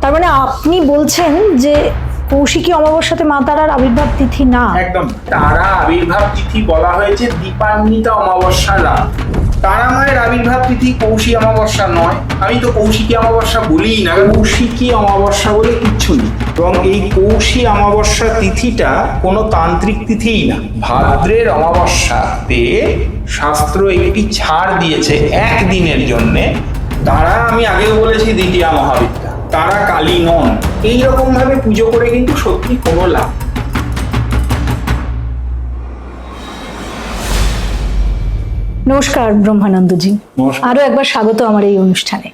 তার মানে আপনি বলছেন যে কৌশিকী অমাবস্যাতে মা তারার আবির্ভাব তিথি না। একদম। তারা আবির্ভাব তিথি বলা হয়েছে দীপান্বিতা অমাবস্যা রাত। তারা মায়ের আবির্ভাব তিথি কৌশিক অমাবস্যা নয়। আমি তো কৌশিকী অমাবস্যা বলিই না। কৌশিকী অমাবস্যা বলে কিচ্ছু নেই। এবং এই কৌশিক অমাবস্যা তিথিটা কোনো তান্ত্রিক তিথিই না। ভাদ্রের অমাবস্যাতে শাস্ত্র একটি ছাড় দিয়েছে একদিনের জন্যে। তারা আমি আগেও বলেছি দ্বিতীয় মহাবিদ্যা। তারা কালী নন। এইরকম ভাবে পুজো করে কিন্তু সত্যি কোনো লাভ নমস্কার ব্রহ্মানন্দজি। আরও একবার স্বাগত আমার এই অনুষ্ঠানে।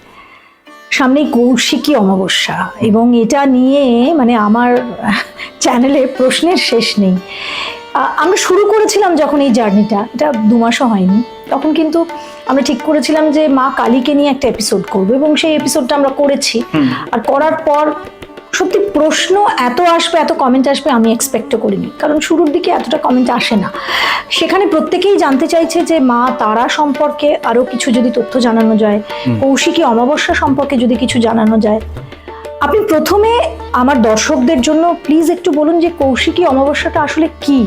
সামনেই কৌশিকী অমাবস্যা এবং এটা নিয়ে মানে আমার চ্যানেলে প্রশ্নের শেষ নেই। আমরা শুরু করেছিলাম যখন এই জার্নিটা এটা দু মাসও হয়নি। তখন কিন্তু আমরা ঠিক করেছিলাম যে মা কালীকে নিয়ে একটা এপিসোড করব এবং সেই এপিসোডটা আমরা করেছি। আর করার পর সত্যি প্রশ্ন এত আসবে এত কমেন্ট আসবে আমি এক্সপেক্টও করিনি। কারণ শুরুর দিকে এতটা কমেন্ট আসে না। সেখানে প্রত্যেকেই জানতে চাইছে যে মা তারা সম্পর্কে আরও কিছু যদি তথ্য জানানো যায় কৌশিকী অমাবস্যা সম্পর্কে যদি কিছু জানানো যায়। আপনি প্রথমে আমার দর্শকদের জন্য প্লিজ একটু বলুন যে কৌশিকী অমাবস্যাটা আসলে কি?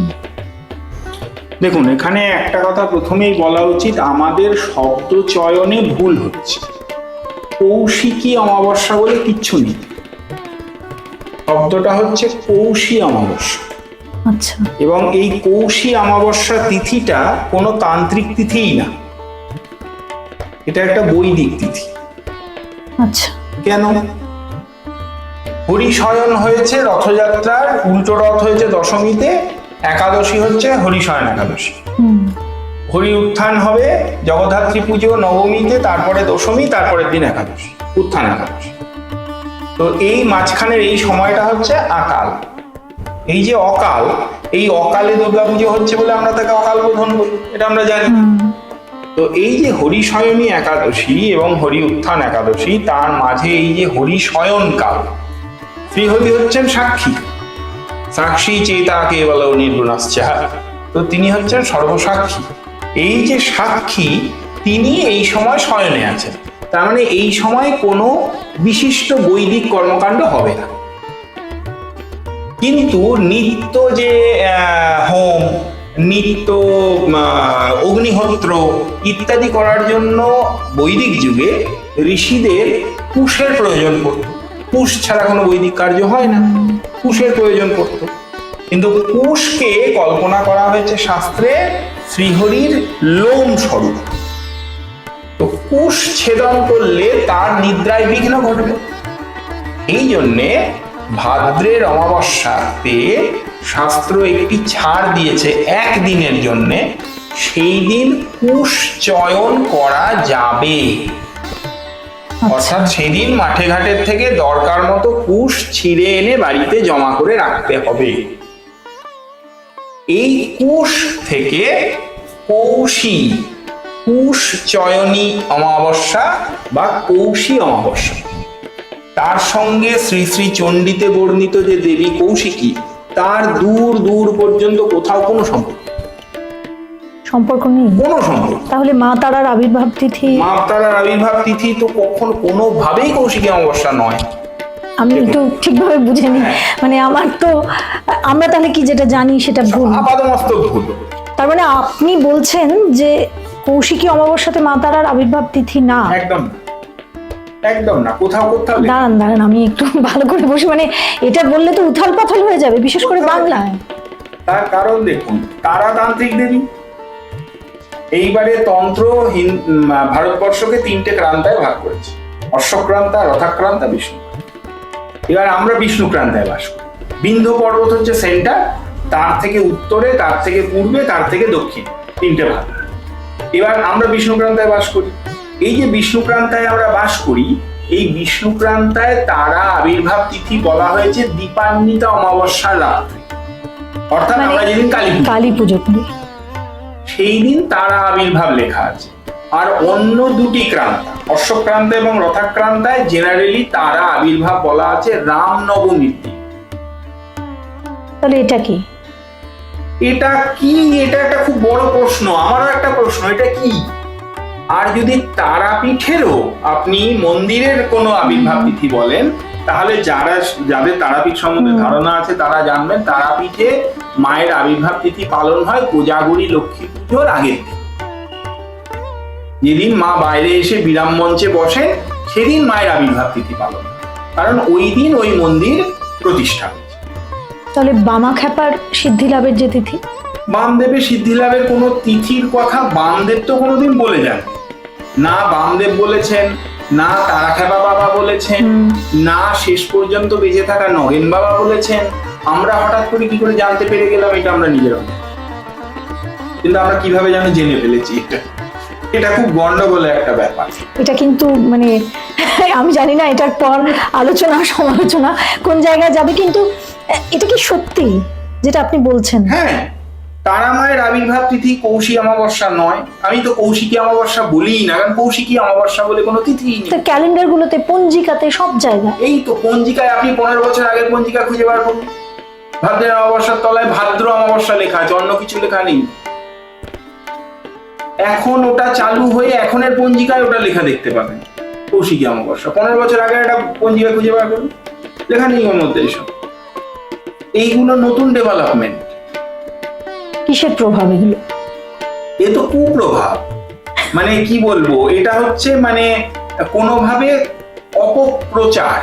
দেখুন এখানে একটা কথা প্রথমেই বলা উচিত আমাদের শব্দ চয়নে ভুল হচ্ছে। কৌশিকী অমাবস্যা বলে কিচ্ছু নেই। শব্দটা হচ্ছে কৌশী অমাবস্যা। আচ্ছা। এবং এই কৌশী অমাবস্যা তিথিটা কোনো তান্ত্রিক তিথিই না। এটা একটা বৈদিক তিথি। আচ্ছা। কেন? হরিশয়ন হয়েছে রথযাত্রার উল্টো রথ হয়েছে দশমীতে একাদশী হচ্ছে হরিশয়ন একাদশী। হরি উত্থান হবে জগদ্ধাত্রী পুজো নবমীতে তারপরে দশমী তারপরের দিন একাদশী উত্থান একাদশী। তো এই মাঝখানের এই সময়টা হচ্ছে আকাল। এই যে অকাল এই অকালে দুর্গাপুজো হচ্ছে বলে আমরা তাকে অকাল বোধন বলি এটা আমরা জানি। তো এই যে হরিশয়নী একাদশী এবং হরি উত্থান একাদশী তার মাঝে এই যে হরিশয়ন কাল শ্রীহরি হচ্ছেন সাক্ষী। সাক্ষী চেতা কেবল নির্গুণাশ্চা। তো তিনি হচ্ছেন সর্বসাক্ষী। এই যে সাক্ষী, তিনি এই সময় শয়নে আছেন। তার মানে এই সময় কোনো বিশিষ্ট বৈদিক কর্মকাণ্ড হবে না। কিন্তু নিত্য যে হোম, নিত্য অগ্নিহোত্র ইত্যাদি করার জন্য বৈদিক যুগে ঋষিদের কুশের প্রয়োজন পড়ত। কুশ ছাড়া কোনো বৈদিক কার্য হয় না। কুশের প্রয়োজন পড়ত। কিন্তু কুশকে কল্পনা করা হয়েছে শাস্ত্রে শ্রীহরির লোম স্বরূপ। তো কুশ ছেদন করলে তার নিদ্রায় বিঘ্ন ঘটবে। এই জন্যে ভাদ্রের অমাবস্যাতে শাস্ত্র একটি ছাড় দিয়েছে একদিনের জন্যে। সেই দিন কুশ চয়ন করা যাবে। অর্থাৎ সেদিন মাঠে ঘাটের থেকে দরকার মতো কুশ ছিঁড়ে এনে বাড়িতে জমা করে রাখতে হবে। এই কুশ থেকে কৌশী, কুশ চয়নী অমাবস্যা বা কৌশি অমাবস্যা। তার সঙ্গে শ্রী শ্রী চণ্ডীতে বর্ণিত যে দেবী কৌশিকী, তার দূর দূর পর্যন্ত কোথাও কোনো সম্পর্ক সম্পর্ক নেই? কোনো সম্পর্ক তাহলে মা তারার আবির্ভাব তিথি? মা তারার আবির্ভাব তিথি তো কখন কোনোভাবেই কৌশিকী অমাবস্যা নয়। আমি একটু ঠিকভাবে বুঝে নিই। মানে আমার তো আমরা তাহলে কি যেটা জানি সেটা ভুল আপাদমস্তক ভুল। তার মানে আপনি বলছেন যে কৌশিকী অমাবস্যাতে মা তারার আবির্ভাব তিথি না। একদম। একদম না। কোথাও কোথাও দাঁড়ান দাঁড়ান আমি একটু ভালো করে বসে। মানে এটা বললে তো উথাল পাথাল হয়ে যাবে বিশেষ করে বাংলায়। তার কারণ দেখুন তারাতান্ত্রিক দেবী এইবারে তন্ত্র ভারতবর্ষকে তিনটে ক্রান্তায় ভাগ করেছে। অশ্বক্রান্তা রথাক্রান্তা বিষ্ণু। এবার আমরা বিষ্ণু ক্রান্তায় বাস করি। বিন্ধ্য পর্বত হচ্ছে সেন্টার তার থেকে উত্তরে তার থেকে পূর্বে তার থেকে দক্ষিণে তিনটে ভাগ। এবার আমরা বিষ্ণুক্রান্তায় বাস করি। এই যে বিষ্ণুক্রান্তায় আমরা বাস করি এই বিষ্ণুক্রান্তায় তারা আবির্ভাব তিথি বলা হয়েছে দীপান্বিতা অমাবস্যার রাত্রি। অর্থাৎ আমরা যেদিন কালী কালী পুজো করি। সেই দিন তারা আবির্ভাব লেখা আছে। আর অন্য দুটি ক্রান্তা অশ্বক্রান্ত এবং রথাক্রান্তায় জেনারেলি তারা আবির্ভাব বলা আছে রাম নবমীর দিন। তাহলে এটা কি? এটা কি? এটা একটা খুব বড় প্রশ্ন আমারও একটা প্রশ্ন এটা কি? আর যদি তারাপীঠেরও আপনি মন্দিরের কোনো আবির্ভাব তিথি বলেন তাহলে যারা যাদের তারাপীঠ সম্বন্ধে ধারণা আছে তারা জানবেন তারাপীঠে মায়ের আবির্ভাব তিথি পালন হয় কোজাগরি লক্ষ্মী পুজোর আগের দিন। যেদিন মা বাইরে এসে বিরাম মঞ্চে বসেন সেদিন মায়ের আবির্ভাব তিথি পালন কারণ ওই দিন ওই মন্দির প্রতিষ্ঠা হয়েছে। তাহলে বামা খ্যাপার সিদ্ধি লাভের যে তিথি? বামদেবের সিদ্ধি লাভের কোনো তিথির কথা বামদেব তো কোনোদিন বলে যান। না বামদেব বলেছেন না তারাখ্যাপা বাবা বলেছেন না শেষ পর্যন্ত বেঁচে থাকা নগেন বাবা বলেছেন আমরা হঠাৎ করে কি করে জানতে পেরে গেলাম এটা আমরা নিজেরা কিন্তু আমরা কীভাবে জানো জেনে ফেলেছি? এটা এটা খুব গন্ডগোলের একটা ব্যাপার। এটা কিন্তু মানে আমি জানি না এটার পর আলোচনা সমালোচনা কোন জায়গায় যাবে কিন্তু এটা কি সত্যি যেটা আপনি বলছেন? হ্যাঁ তারা মায়ের আবির্ভাব তিথি কৌশিক অমাবস্যা নয়। আমি তো কৌশিকী অমাবস্যা বলিই না কারণ কৌশিকী অমাবস্যা বলে কোনো তিথি নেই। তো ক্যালেন্ডার গুলোতে পঞ্জিকাতে সব জায়গায়? এই তো পঞ্জিকায় আপনি পনেরো বছর আগের পঞ্জিকা খুঁজে বার করুন। ভাদ্রের অমাবস্যার তলায় ভাদ্র অমাবস্যা লেখা আছে অন্য কিছু লেখা নেই। এখন ওটা চালু হয়ে এখনের পঞ্জিকায় ওটা লেখা দেখতে পাবেন কৌশিকী অমাবস্যা। পনেরো বছর আগে একটা পঞ্জিকা খুঁজে বার করুন লেখা নেই ওর মধ্যে এসব এইগুলো নতুন ডেভেলপমেন্ট কিসের প্রভাব এগুলো? এ তো কুপ্রভাব। মানে কি বলব এটা হচ্ছে মানে কোনোভাবে অপপ্রচার।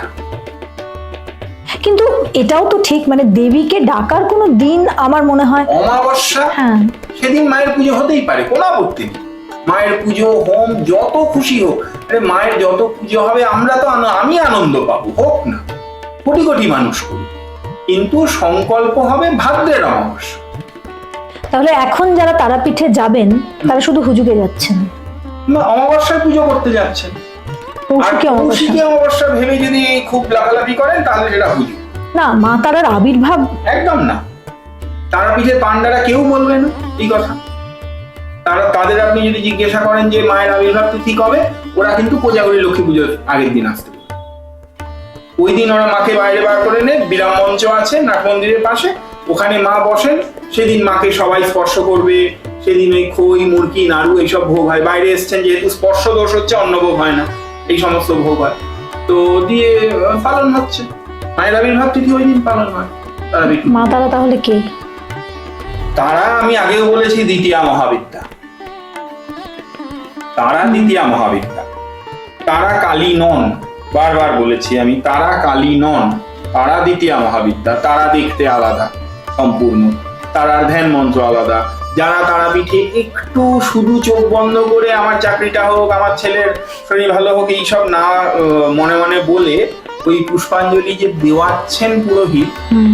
কিন্তু এটাও তো ঠিক মানে দেবীকে ডাকার কোনো দিন আমার মনে হয় অমাবস্যা? হ্যাঁ। সেদিন মায়ের পুজো হতেই পারে কোনো আপত্তি নেই মায়ের পুজো হোম যত খুশি হোক আরে মায়ের যত পুজো হবে আমরা তো আমি আনন্দ পাবো হোক না। কোটি কোটি মানুষ করুক। কিন্তু সংকল্প হবে ভাদ্রের অমাবস্যা। তাহলে এখন যারা তারাপীঠে যাবেন তারা শুধু হুজুগে যাচ্ছেন। অমাবস্যার পুজো করতে যাচ্ছেন। কৌশিকী অমাবস্যা। কৌশিকী অমাবস্যা ভেবে যদি খুব লাফালাফি করেন তাহলে সেটা পুজো না মা তারার আবির্ভাব। একদম না। তারাপীঠের কেউ বলবে না এই কথা। তারা তাদের আপনি যদি জিজ্ঞাসা করেন যে মায়ের আবির্ভাব ওরা কিন্তু কোজাগরী লক্ষ্মী পুজোর আগের দিন আসতে। ওই দিন ওরা মাকে বাইরে বার করে নেয় বিরাম মঞ্চ আছে নাট মন্দিরের পাশে ওখানে মা বসেন সেদিন মাকে সবাই স্পর্শ করবে সেদিন ওই খই মুরগি নাড়ু এইসব ভোগ হয়। বাইরে এসছেন যেহেতু স্পর্শ দোষ হচ্ছে অন্য ভোগ হয় না। এই সমস্ত ভোগ হয়। তো দিয়ে পালন হচ্ছে। মায়ের আবির্ভাব তিথি ওই দিন পালন হয়। মা তারা তাহলে কে? তারা আমি আগেও বলেছি দ্বিতীয় মহাবিদ্যা। তারা দ্বিতীয় মহাবিদ্যা। তারা কালী নন বারবার বলেছি আমি তারা কালী নন তারা দ্বিতীয় মহাবিদ্যা তারা দেখতে আলাদা সম্পূর্ণ। তারার ধ্যান মন্ত্র আলাদা যারা তারাপীঠে একটু শুধু চোখ বন্ধ করে আমার চাকরিটা হোক আমার ছেলের শরীর ভালো হোক এইসব না মনে মনে বলে ওই পুষ্পাঞ্জলি যে দেওয়াচ্ছেন পুরোহিত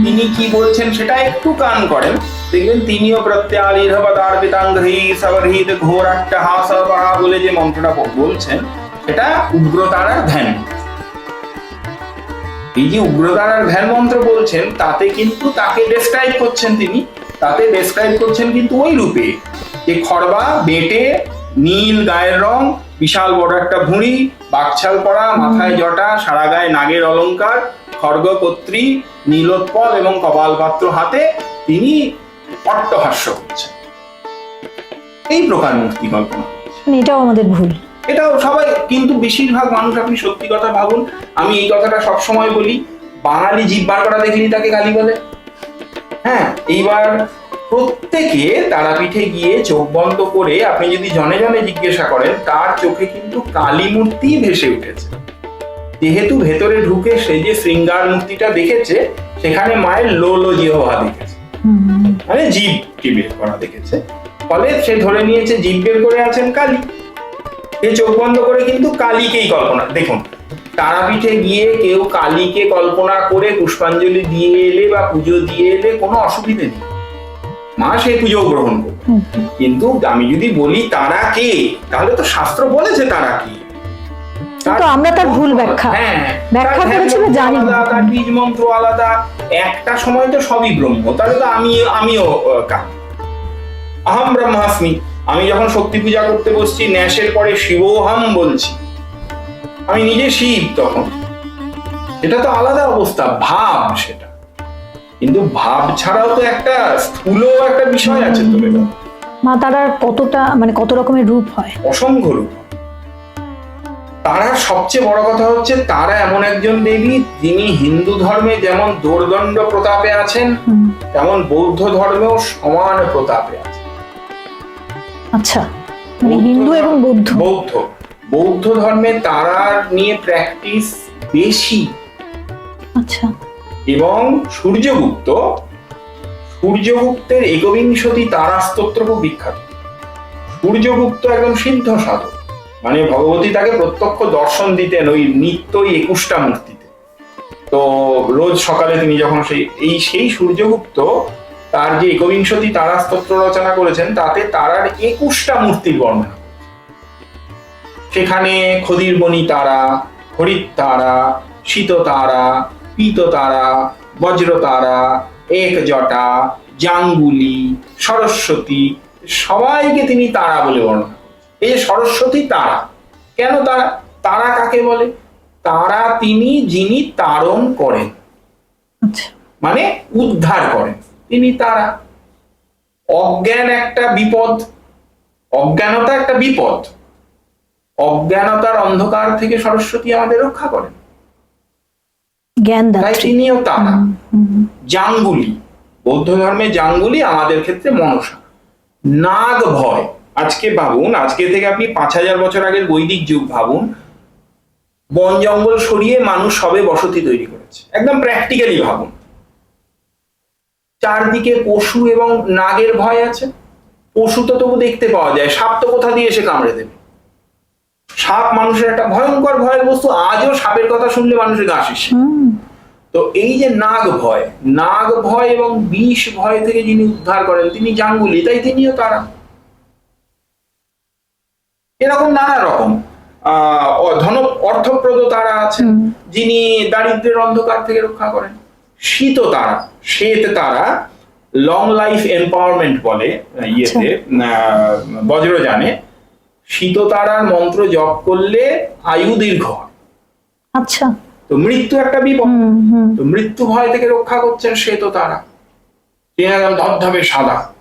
তিনি কি বলছেন সেটা একটু কান করেন। দেখবেন তিনিও প্রত্যালির্ভবতার্পিতাঙ্গহি সবরহিত ঘোর একটা হাসা বলে যে মন্ত্রটা বলছেন সেটা উগ্রতারার ধ্যান এই যে উগ্রতারার ধ্যান মন্ত্র বলছেন তাতে কিন্তু তাকে ডেসক্রাইব করছেন তিনি। তাতে ডেসক্রাইব করছেন কিন্তু ওই রূপে যে খড়বা বেটে নীল গায়ের রং বিশাল বড় একটা ভুঁড়ি বাকছাল পরা মাথায় জটা সারা গায়ে নাগের অলংকার খড়গপত্রী নীলোৎপল এবং কপালপাত্র হাতে তিনি অট্টহাস্য করছেন। এই প্রকার মূর্তি কল্পনা। মানে এটাও আমাদের ভুল। এটাও সবাই কিন্তু বেশিরভাগ মানুষ আপনি সত্যি কথা ভাবুন আমি এই কথাটা সবসময় বলি বাঙালি জিভ বার করা দেখলি তাকে গালি বলে। হ্যাঁ এইবার প্রত্যেকে তারাপীঠে গিয়ে চোখ বন্ধ করে আপনি যদি জনে জনে জিজ্ঞাসা করেন, তার চোখে কিন্তু কালী মূর্তি ভেসে উঠেছে। যেহেতু ভেতরে ঢুকে সে যে শৃঙ্গার মূর্তিটা দেখেছে, সেখানে মায়ের লো লো জিহ্বা দেখেছে। মানে জীবকে বের করা দেখেছে। ফলে সে ধরে নিয়েছে, জীব বের করে আছেন কালী। সে চোখ বন্ধ করে কিন্তু কালীকেই কল্পনা, দেখুন। তারাপীঠে গিয়ে কেউ কালীকে কল্পনা করে পুষ্পাঞ্জলি দিয়ে এলে বা পুজো দিয়ে এলে কোনো অসুবিধে নেই। মা সেই পুজো গ্রহণ করবে কিন্তু আমি যদি বলি তারা কে তাহলে তো শাস্ত্র বলেছে তারা কি। কিন্তু আমরা তার ভুল ব্যাখ্যা হ্যাঁ ব্যাখ্যা তার করেছি বা জানি আলাদা, তার বীজ মন্ত্র আলাদা একটা সময় তো সবই ব্রহ্ম। তাহলে তো আমি আমিও কাম আহম ব্রহ্মাস্মি আমি যখন শক্তি পূজা করতে বসছি ন্যাসের পরে শিবোহম বলছি। আমি নিজে শিব তখন। এটা তো আলাদা অবস্থা ভাব সেটা। কিন্তু ভাব ছাড়াও তো একটা স্থূল একটা বিষয় আছে তো বেটা মা তারার কতটা মানে কত রকমের রূপ হয়? অসংখ্য রূপ তারার সবচেয়ে বড় কথা হচ্ছে তারা এমন একজন দেবী যিনি হিন্দু ধর্মে যেমন দোর্দণ্ড প্রতাপে আছেন তেমন বৌদ্ধ ধর্মেও সমান প্রতাপে আছেন। আচ্ছা মানে হিন্দু এবং বৌদ্ধ। বৌদ্ধ। বৌদ্ধ ধর্মে তারার নিয়ে প্র্যাকটিস বেশি। আচ্ছা। এবং সূর্যগুপ্ত সূর্যগুপ্তের একবিংশতি তারা স্তোত্র খুব বিখ্যাত। সূর্যগুপ্ত একদম সিদ্ধ সাধক। মানে ভগবতী তাকে প্রত্যক্ষ দর্শন দিতেন ওই নিত্যই একুশটা মূর্তিতে। তো রোজ সকালে তিনি যখন সেই এই সেই সূর্যগুপ্ত তার যে একবিংশতি তারা স্তোত্র রচনা করেছেন তাতে তারার একুশটা মূর্তির বর্ণনা। সেখানে ক্ষদিরবনি তারা হরিত তারা শীত তারা পীত তারা বজ্র তারা এক জটা জাঙ্গুলি সরস্বতী সবাইকে তিনি তারা বলে বর্ণনা। এই যে সরস্বতী তারা কেন তারা তারা কাকে বলে? তারা তিনি যিনি তারণ করেন। আচ্ছা। মানে উদ্ধার করেন। তিনি তারা। অজ্ঞান একটা বিপদ। অজ্ঞানতা একটা বিপদ। অজ্ঞানতার অন্ধকার থেকে সরস্বতী আমাদের রক্ষা করেন। তাই তিনিও তারা। জাঙ্গুলি বৌদ্ধ ধর্মে জাঙ্গুলি আমাদের ক্ষেত্রে মনসা। নাগ ভয়। আজকে ভাবুন আজকে থেকে আপনি পাঁচ হাজার বছর আগের বৈদিক যুগ ভাবুন বন জঙ্গল সরিয়ে মানুষ সবে বসতি তৈরি করেছে। একদম প্র্যাকটিক্যালি ভাবুন। চারদিকে পশু এবং নাগের ভয় আছে। পশু তো তবু দেখতে পাওয়া যায় সাপ তো কোথা দিয়ে এসে কামড়ে দেবে? সাপ মানুষের একটা ভয়ঙ্কর ভয়ের বস্তু আজও সাপের কথা শুনলে মানুষের গা। তো এই যে নাগ ভয় নাগ ভয় এবং বিষ ভয় থেকে যিনি উদ্ধার করেন তিনি জাঙ্গুলি তাই তিনিও তারা। এরকম নানা রকম ধন অর্থপ্রদ তারা আছেন যিনি দারিদ্রের অন্ধকার থেকে রক্ষা করেন। শীত তারা শ্বেত তারা লং লাইফ এম্পাওয়ারমেন্ট বলে ইয়েতে আহ, বজ্রযানে শীত তারার মন্ত্র জপ করলে আয়ু দীর্ঘ হয়। আচ্ছা। তো মৃত্যু একটা বিপদ। তো মৃত্যু ভয় থেকে রক্ষা করছেন সে তো তারা ধবধবে সাদা।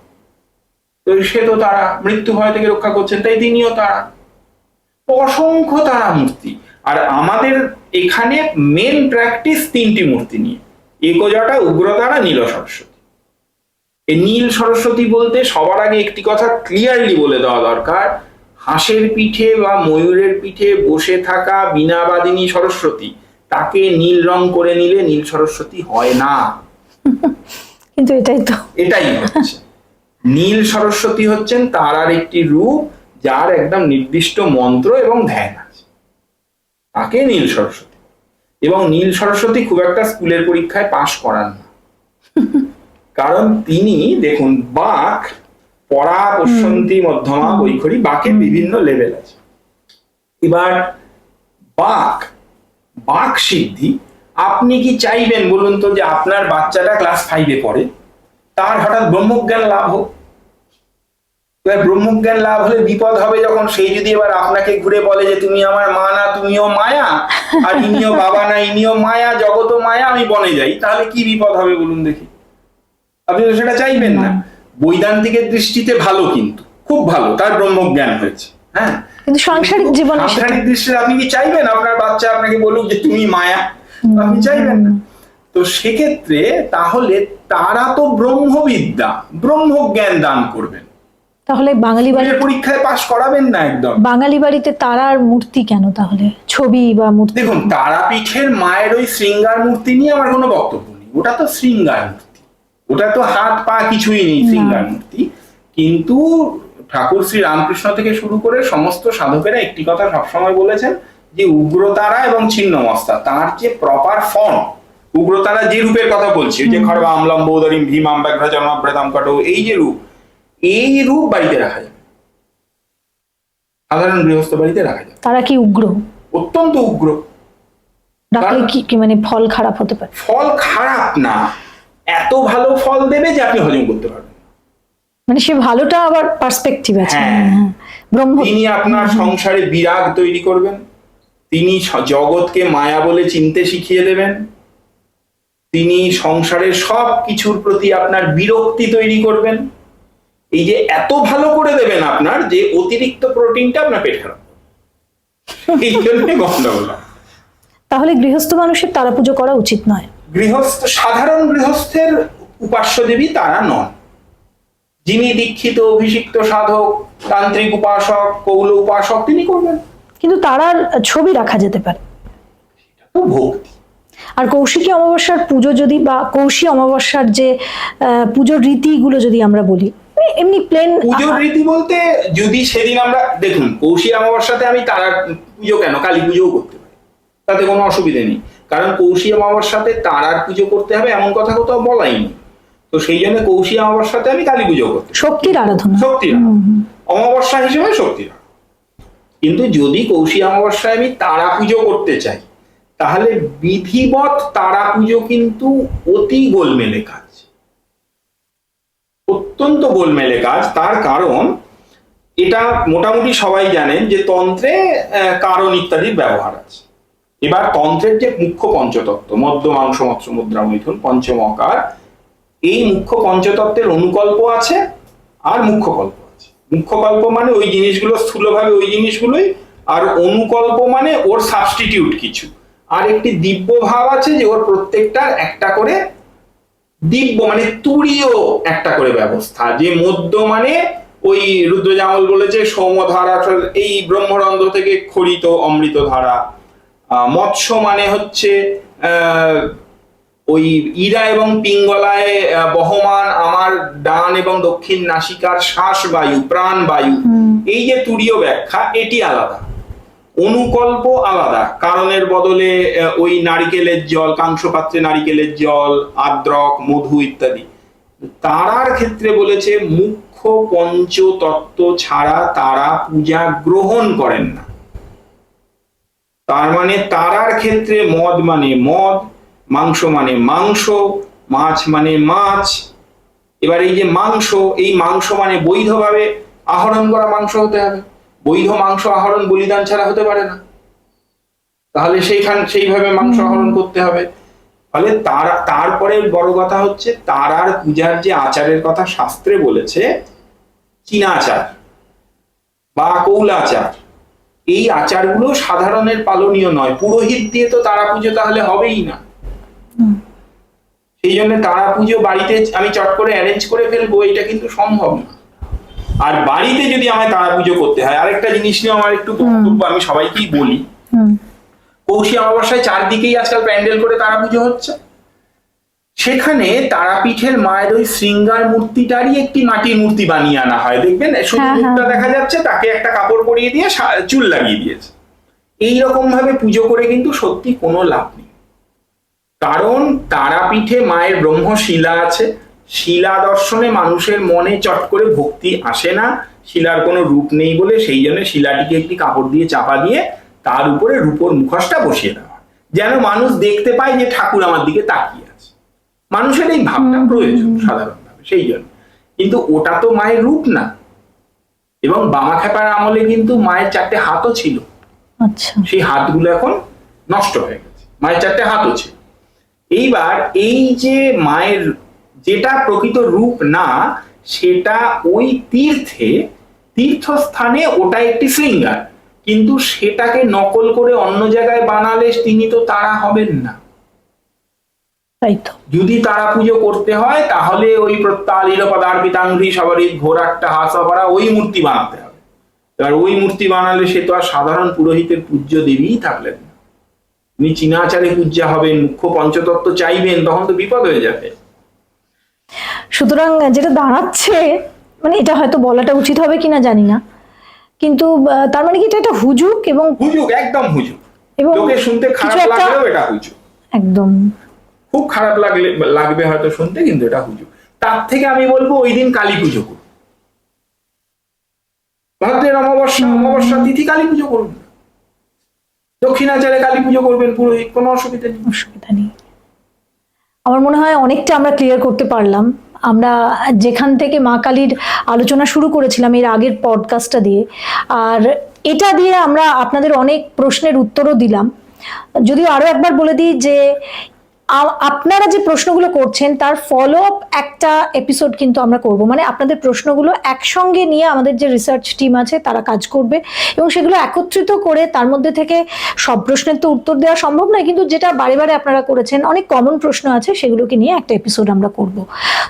তো সে তো তারা মৃত্যু ভয় থেকে রক্ষা করছেন তাই তিনিও তারা। অসংখ্য তারা মূর্তি। আর আমাদের এখানে মেন প্র্যাকটিস তিনটি মূর্তি নিয়ে। একজটা উগ্রতারা নীল সরস্বতী। এই নীল সরস্বতী বলতে সবার আগে একটি কথা ক্লিয়ারলি বলে দেওয়া দরকার। হাঁসের পিঠে বা ময়ূরের পিঠে বসে থাকা বীণাবাদিনী সরস্বতী তাকে নীল রং করে নিলে নীল সরস্বতী হয় না। কিন্তু এটাই তো। এটাই হচ্ছে। নীল সরস্বতী হচ্ছেন তারার একটি রূপ যার একদম নির্দিষ্ট মন্ত্র এবং ধ্যান আছে। তাকে নীল সরস্বতী। এবং নীল সরস্বতী খুব একটা স্কুলের পরীক্ষায় পাশ করান না। কারণ তিনি দেখুন বাক পড়া পশ্যন্তী মধ্যমা বৈখরি বাকের বিভিন্ন লেভেল আছে। এবার বাক বাক সিদ্ধি আপনি কি চাইবেন বলুন তো যে আপনার বাচ্চাটা ক্লাস ফাইভে পড়ে তার হঠাৎ ব্রহ্মজ্ঞান লাভ হোক? এবার ব্রহ্মজ্ঞান লাভ হলে বিপদ হবে যখন সেই যদি এবার আপনাকে ঘুরে বলে যে তুমি আমার মা না তুমিও মায়া আর ইনিও বাবা না ইনিও মায়া জগত মায়া আমি বনে যাই তাহলে কি বিপদ হবে বলুন দেখি? আপনি তো সেটা চাইবেন না। বৈদান্তিকের দৃষ্টিতে ভালো কিন্তু খুব ভালো তার ব্রহ্মজ্ঞান হয়েছে। হ্যাঁ? কিন্তু সাংসারিক জীবনে সাংসারিক দৃষ্টিতে আপনি কি চাইবেন? আপনার বাচ্চা আপনাকে বলুক যে তুমি মায়া। আপনি চাইবেন না। তো সেক্ষেত্রে তাহলে তারা তো ব্রহ্মবিদ্যা ব্রহ্মজ্ঞান দান করবেন। তাহলে বাঙালি বাড়ি পরীক্ষায় পাশ করাবেন না একদম। বাঙালি বাড়িতে তারার মূর্তি কেন তাহলে? ছবি বা মূর্তি দেখুন তারাপীঠের মায়ের ওই শৃঙ্গার মূর্তি নিয়ে আমার কোনো বক্তব্য নেই। ওটা তো শৃঙ্গার মূর্তি। ওটা তো হাত পা কিছুই নেই শৃঙ্গার মূর্তি কিন্তু ঠাকুর শ্রী রামকৃষ্ণ থেকে শুরু করে সমস্ত সাধকেরা একটি কথা সবসময় বলেছেন যে উগ্রতারা এবং ছিন্নমস্তা তার যে প্রপার ফর্ম উগ্রতারা যে রূপের কথা বলছি যে খড়বা আমলম বৌদরিম ভীম আম্বাগ্রা কটো এই যে রূপ এই রূপ বাড়িতে রাখা যাবে সাধারণ গৃহস্থ বাড়িতে রাখা যাবে তারা কি উগ্র? অত্যন্ত উগ্র। কি মানে ফল খারাপ হতে পারে? ফল খারাপ না। এত ভালো ফল দেবে যে আপনি হজম করতে পারবেন। মানে সে ভালোটা আবার পার্সপেক্টিভ আছে। হ্যাঁ। হ্যাঁ। ব্রহ্ম তিনি আপনার সংসারে বিরাগ তৈরি করবেন। তিনি জগৎকে মায়া বলে চিনতে শিখিয়ে দেবেন। তিনি সংসারের সব কিছুর প্রতি আপনার বিরক্তি তৈরি করবেন। এই যে এত ভালো করে দেবেন আপনার যে অতিরিক্ত প্রোটিনটা আপনার পেট খারাপ এই জন্যে গন্ডগোল। তাহলে গৃহস্থ মানুষের তারা পুজো করা উচিত নয়। গৃহস্থ সাধারণ গৃহস্থের উপাস্য দেবী তারা নন। যিনি দীক্ষিত অভিষিক্ত সাধক তান্ত্রিক উপাসক কৌল উপাসক তিনি করবেন। কিন্তু তারার ছবি রাখা যেতে পারে। তো ভক্তি। আর কৌশিকী অমাবস্যার পুজো যদি বা কৌশী অমাবস্যার যে আহ, পুজোর রীতিগুলো যদি আমরা বলি এমনি প্লেন পুজোর রীতি বলতে যদি সেদিন আমরা দেখুন কৌশী অমাবস্যাতে আমি তারা পুজো কেন? কালী পুজোও করতে পারি। তাতে কোনো অসুবিধে নেই। কারণ কৌশী অমাবস্যাতে তারার পুজো করতে হবে এমন কথা কোথাও বলাই তো সেই জন্য কৌশী অমাবস্যাতে আমি কালী পুজো করতে শক্তির আরাধনা। শক্তির অমাবস্যা হিসেবে শক্তির কিন্তু যদি কৌশী অমাবস্যায় আমি তারা পুজো করতে চাই তাহলে বিধিবৎ তারা পুজো কিন্তু অতি গোলমেলে কাজ। অত্যন্ত গোলমেলে কাজ। তার কারণ এটা মোটামুটি সবাই জানেন যে তন্ত্রে আহ, কারণ ইত্যাদির ব্যবহার আছে। এবার তন্ত্রের যে মুখ্য পঞ্চতত্ত্ব মধ্য মাংস, মৎস্য, মুদ্রা, মৈথুন পঞ্চমকার এই মুখ্য পঞ্চতত্ত্বের অনুকল্প আছে আর মুখ্য কল্প আছে। মুখ্য কল্প মানে ওই জিনিসগুলো স্থূলভাবে ওই জিনিসগুলোই, আর অনুকল্প মানে ওর সাবস্টিটিউট কিছু। আর একটি দিব্য ভাব আছে যে ওর প্রত্যেকটার একটা করে দিব্য মানে তুরীয় একটা করে ব্যবস্থা। যে মধ্য মানে ওই রুদ্র রুদ্রজামল বলেছে সৌমধারা এই ব্রহ্মরন্ধ্র থেকে খরিত অমৃত ধারা মৎস্য মানে হচ্ছে আহ, ওই ইরা এবং পিঙ্গলায় বহমান আমার ডান এবং দক্ষিণ নাসিকার শ্বাস বায়ু প্রাণ বায়ু এই যে তুরীয় ব্যাখ্যা এটি আলাদা। অনুকল্প আলাদা। কারণের বদলে ওই নারিকেলের জল কাংস পাত্রে নারিকেলের জল আদ্রক মধু ইত্যাদি। তারার ক্ষেত্রে বলেছে মুখ্য পঞ্চতত্ত্ব ছাড়া তারা পূজা গ্রহণ করেন না। তার মানে তারার ক্ষেত্রে মদ মানে মদ মাংস মানে মাংস মাছ মানে মাছ। এবার এই যে মাংস এই মাংস মানে বৈধভাবে আহরণ করা মাংস হতে হবে। বৈধ মাংস আহরণ বলিদান ছাড়া হতে পারে না। তাহলে সেইখান সেইভাবে মাংস আহরণ করতে হবে। ফলে তার তারপরে বড় কথা হচ্ছে তারার পূজার যে আচারের কথা শাস্ত্রে বলেছে চীনাচার বা কৌলাচার। এই আচারগুলো সাধারণের পালনীয় নয়। পুরোহিত দিয়ে তো তারা পুজো তাহলে হবেই না। সেই জন্য তারা পুজো বাড়িতে আমি চট করে অ্যারেঞ্জ করে ফেলব এটা কিন্তু সম্ভব না। আর বাড়িতে যদি আমায় তারা পুজো করতে হয় আরেকটা জিনিস নিয়ে আমার একটু বক্তব্য আমি সবাইকেই বলি। কৌশী অমাবস্যায় চারদিকেই আজকাল প্যান্ডেল করে তারা পুজো হচ্ছে। সেখানে তারাপীঠের মায়ের ওই শৃঙ্গার মূর্তিটারই একটি মাটির মূর্তি বানিয়ে আনা হয় দেখবেন? শুধু হ্যাঁ, মুখটা হ্যাঁ। দেখা যাচ্ছে তাকে একটা কাপড় পরিয়ে দিয়ে চুল লাগিয়ে দিয়েছে। এই রকম ভাবে পুজো করে কিন্তু সত্যি কোনো লাভ নেই। কারণ তারাপীঠে মায়ের ব্রহ্মশিলা আছে শিলা দর্শনে মানুষের মনে চট করে ভক্তি আসে না শিলার কোনো রূপ নেই বলে সেই জন্য শিলাটিকে একটি কাপড় দিয়ে চাপা দিয়ে তার উপরে রূপোর মুখোশটা বসিয়ে দেওয়া যেন মানুষ দেখতে পায় যে ঠাকুর আমার দিকে তাকিয়ে মানুষের এই ভাবটা প্রয়োজন সাধারণভাবে সেই জন্য। কিন্তু ওটা তো মায়ের রূপ না। এবং বামাখ্যাপার আমলে কিন্তু মায়ের চারটে হাতও ছিল। আচ্ছা। সেই হাতগুলো এখন নষ্ট হয়ে গেছে। মায়ের চারটে হাতও ছিল। এইবার এই যে মায়ের যেটা প্রকৃত রূপ না সেটা ওই তীর্থে তীর্থস্থানে ওটা একটি শৃঙ্গার। কিন্তু সেটাকে নকল করে অন্য জায়গায় বানালে তিনি তো তারা হবেন না। যদি তারা পুজো করতে হয় তাহলে ওই প্রত্যালিল পদার্পিতাঙ্ঘ্রি সবারই ঘোরাট্টা হাসা ভরা ওই মূর্তি বানাতে হবে। এবার ওই মূর্তি বানালে সে তো আর সাধারণ পুরোহিতের পূজ্য দেবীই থাকলেন না। উনি চীনাচারে পূজ্যা হবেন মুখ্য পঞ্চতত্ত্ব চাইবেন তখন তো বিপদ হয়ে যাবে। সুতরাং যেটা দাঁড়াচ্ছে মানে এটা হয়তো বলাটা উচিত হবে কিনা জানি না। কিন্তু তার মানে কি এটা একটা হুজুক এবং হুজুক একদম হুজুক। এবং লোকে শুনতে খারাপ লাগলেও এটা হুজুক। একদম। খুব খারাপ লাগলে, লাগবে হয়তো শুনতে, কিন্তু এটা হুজুক তার থেকে আমি বলব, ওই দিন কালী পুজো করুন। ভাদ্রের অমাবস্যা অমাবস্যা তিথি কালী পুজো করুন। দক্ষিণাচারে কালী পুজো করবেন পুরোহিত, কোনো অসুবিধা নেই। অসুবিধা নেই। আমার মনে হয় অনেকটা আমরা ক্লিয়ার করতে পারলাম। আমরা যেখান থেকে মা কালীর আলোচনা শুরু করেছিলাম এর আগের পডকাস্টটা দিয়ে, আর এটা দিয়ে আমরা আপনাদের অনেক প্রশ্নের উত্তরও দিলাম। যদিও আরও একবার বলে দিই যে আপনারা যে প্রশ্নগুলো করছেন, তার ফলো আপ একটা এপিসোড কিন্তু আমরা করব। মানে আপনাদের প্রশ্নগুলো একসঙ্গে নিয়ে আমাদের যে রিসার্চ টিম আছে, তারা কাজ করবে এবং সেগুলো একত্রিত করে তার মধ্যে থেকে সব প্রশ্নের তো উত্তর দেওয়া সম্ভব নয়, কিন্তু যেটা বারে বারে আপনারা করেছেন, অনেক কমন প্রশ্ন আছে, সেগুলোকে নিয়ে একটা এপিসোড আমরা করব।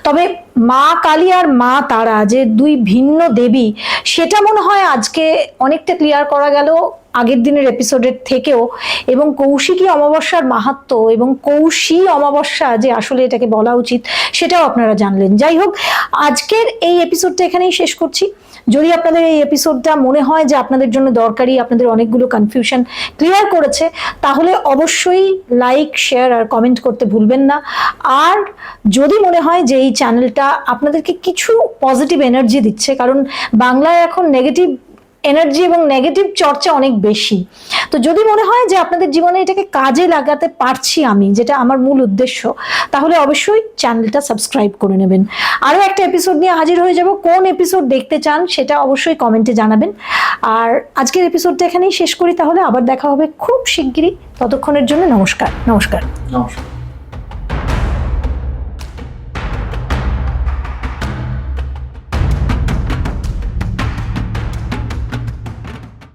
তবে মা কালী আর মা তারা যে দুই ভিন্ন দেবী, সেটা মনে হয় আজকে অনেকটা ক্লিয়ার করা গেল। আগের দিনের এপিসোডের থেকেও এবং কৌশিকী অমাবস্যার মাহাত্ম এবং কৌশী অমাবস্যা যে আসলে এটাকে বলা উচিত, সেটাও আপনারা জানলেন। যাই হোক, আজকের এই এপিসোডটা এখানেই শেষ করছি। যদি আপনাদের এই এপিসোডটা মনে হয় যে আপনাদের জন্য দরকারি, আপনাদের অনেকগুলো কনফিউশন ক্লিয়ার করেছে, তাহলে অবশ্যই লাইক শেয়ার আর কমেন্ট করতে ভুলবেন না। আর যদি মনে হয় যে এই চ্যানেলটা আপনাদেরকে কিছু পজিটিভ এনার্জি দিচ্ছে, কারণ বাংলায় এখন নেগেটিভ এনার্জি এবং নেগেটিভ চর্চা অনেক বেশি। তো যদি মনে হয় যে আপনাদের জীবনে এটাকে কাজে লাগাতে পারছি আমি, যেটা আমার মূল উদ্দেশ্য, তাহলে অবশ্যই চ্যানেলটা সাবস্ক্রাইব করে নেবেন। আরও একটা এপিসোড নিয়ে হাজির হয়ে যাব। কোন এপিসোড দেখতে চান সেটা অবশ্যই কমেন্টে জানাবেন। আর আজকের এপিসোডটা এখানেই শেষ করি, তাহলে আবার দেখা হবে খুব শিগগিরই। ততক্ষণের জন্য নমস্কার। নমস্কার। নমস্কার।